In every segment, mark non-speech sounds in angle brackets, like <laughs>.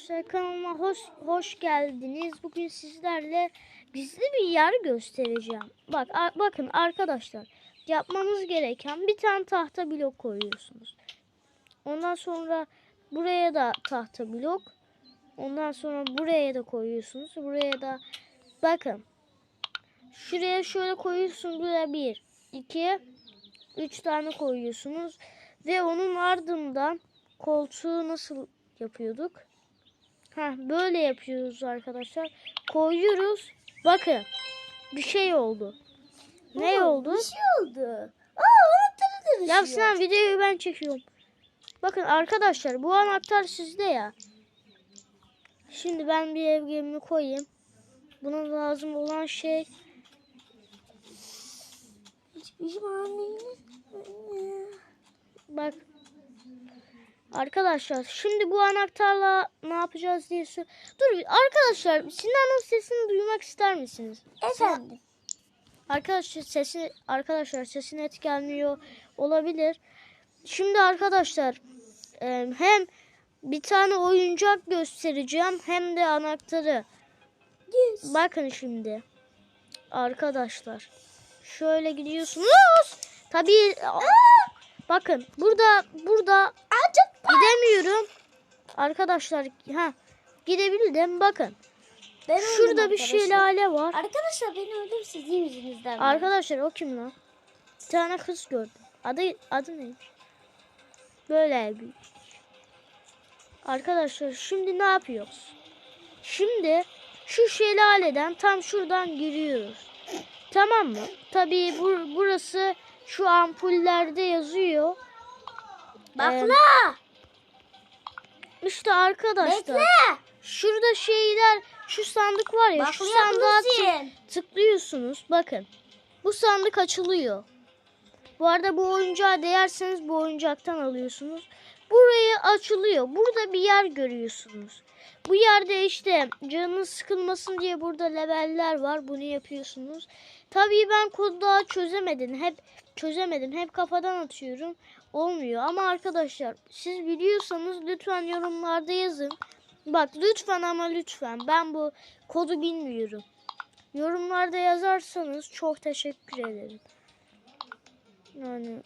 Arkadaşlar kanalıma hoş, hoş geldiniz. Bugün sizlerle gizli bir yer göstereceğim. Bak a- bakın arkadaşlar yapmanız gereken bir tane tahta blok koyuyorsunuz. Ondan sonra buraya da tahta blok. Ondan sonra buraya da koyuyorsunuz. Buraya da bakın. Şuraya şöyle koyuyorsunuz. Buraya bir, iki, üç tane koyuyorsunuz. Ve onun ardından koltuğu nasıl yapıyorduk? Ha böyle yapıyoruz arkadaşlar. Koyuyoruz. Bakın. Bir şey oldu. Ne Baba, oldu? Bir şey oldu. Aa anahtarı Ya dönüşüyor. sen videoyu ben çekiyorum. Bakın arkadaşlar bu anahtar sizde ya. Şimdi ben bir ev gemini koyayım. Buna lazım olan şey annenin. bak. Arkadaşlar şimdi bu anahtarla ne yapacağız diye sor- Dur arkadaşlar Sinan'ın sesini duymak ister misiniz? Efendim. Arkadaşlar sesi arkadaşlar sesin et gelmiyor olabilir. Şimdi arkadaşlar hem bir tane oyuncak göstereceğim hem de anahtarı. Yes. Bakın şimdi. Arkadaşlar. Şöyle gidiyorsunuz. Tabii bakın burada burada Acık. Gidemiyorum. Arkadaşlar ha gidebildim bakın. Ben Şurada bir şelale var. Arkadaşlar ben öldüm sizin yüzünüzden. Arkadaşlar o kim lan? Bir tane kız gördüm. Adı adı neymiş? Böyle bir. Arkadaşlar şimdi ne yapıyoruz? Şimdi şu şelaleden tam şuradan giriyoruz. Tamam mı? Tabii bur- burası şu ampullerde yazıyor. Bakla. İşte arkadaşlar. Bekle. Şurada şeyler, şu sandık var ya, şu Bakla sandığa tık- tıklıyorsunuz. Bakın. Bu sandık açılıyor. Bu arada bu oyuncağı değerseniz bu oyuncaktan alıyorsunuz. Burayı açılıyor. Burada bir yer görüyorsunuz. Bu yerde işte canınız sıkılmasın diye burada leveller var. Bunu yapıyorsunuz. Tabii ben kodu daha çözemedim. Hep çözemedim. Hep kafadan atıyorum. Olmuyor. Ama arkadaşlar siz biliyorsanız lütfen yorumlarda yazın. Bak lütfen ama lütfen. Ben bu kodu bilmiyorum. Yorumlarda yazarsanız çok teşekkür ederim. Yani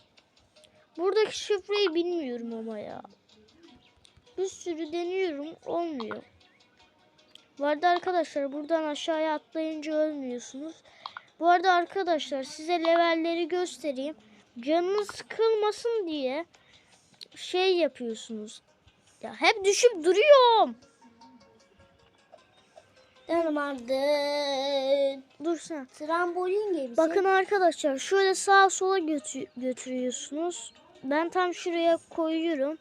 buradaki şifreyi bilmiyorum ama ya. Bir sürü deniyorum olmuyor. Vardı arkadaşlar buradan aşağıya atlayınca ölmüyorsunuz. Bu arada arkadaşlar size levelleri göstereyim. Canınız sıkılmasın diye şey yapıyorsunuz. Ya hep düşüp duruyorum. Tanımadın. Dur sen. Trambolin gemisi. Bakın arkadaşlar şöyle sağa sola götü- götürüyorsunuz. Ben tam şuraya koyuyorum.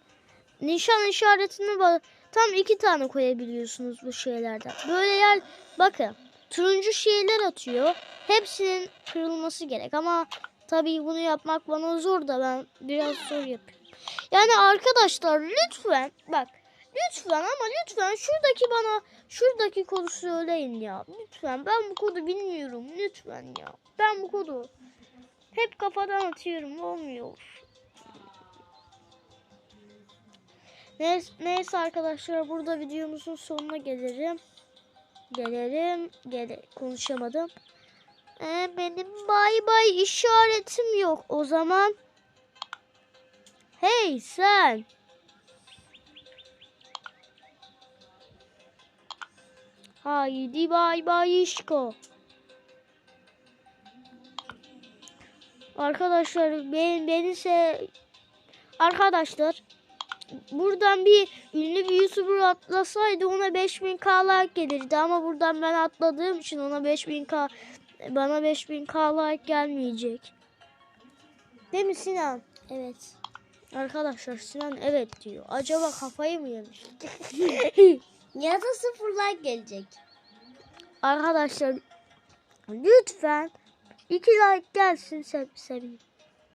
Nişan işaretini ba- tam iki tane koyabiliyorsunuz bu şeylerden. Böyle yer bakın turuncu şeyler atıyor. Hepsinin kırılması gerek ama tabii bunu yapmak bana zor da ben biraz zor yapıyorum. Yani arkadaşlar lütfen bak lütfen ama lütfen şuradaki bana şuradaki kodu söyleyin ya. Lütfen ben bu kodu bilmiyorum lütfen ya. Ben bu kodu hep kafadan atıyorum olmuyor. Neyse, neyse arkadaşlar burada videomuzun sonuna gelirim. Gelirim. Gele konuşamadım. Ee, benim bay bay işaretim yok o zaman. Hey sen. Haydi bay bay işko. Arkadaşlar ben beni se Arkadaşlar buradan bir ünlü bir YouTuber atlasaydı ona 5000k like gelirdi ama buradan ben atladığım için ona 5000k bana 5000k like gelmeyecek. Değil mi Sinan? Evet. Arkadaşlar Sinan evet diyor. Acaba kafayı mı yemiş? <laughs> Ya da sıfır like gelecek. Arkadaşlar lütfen 2 like gelsin sev seveyim.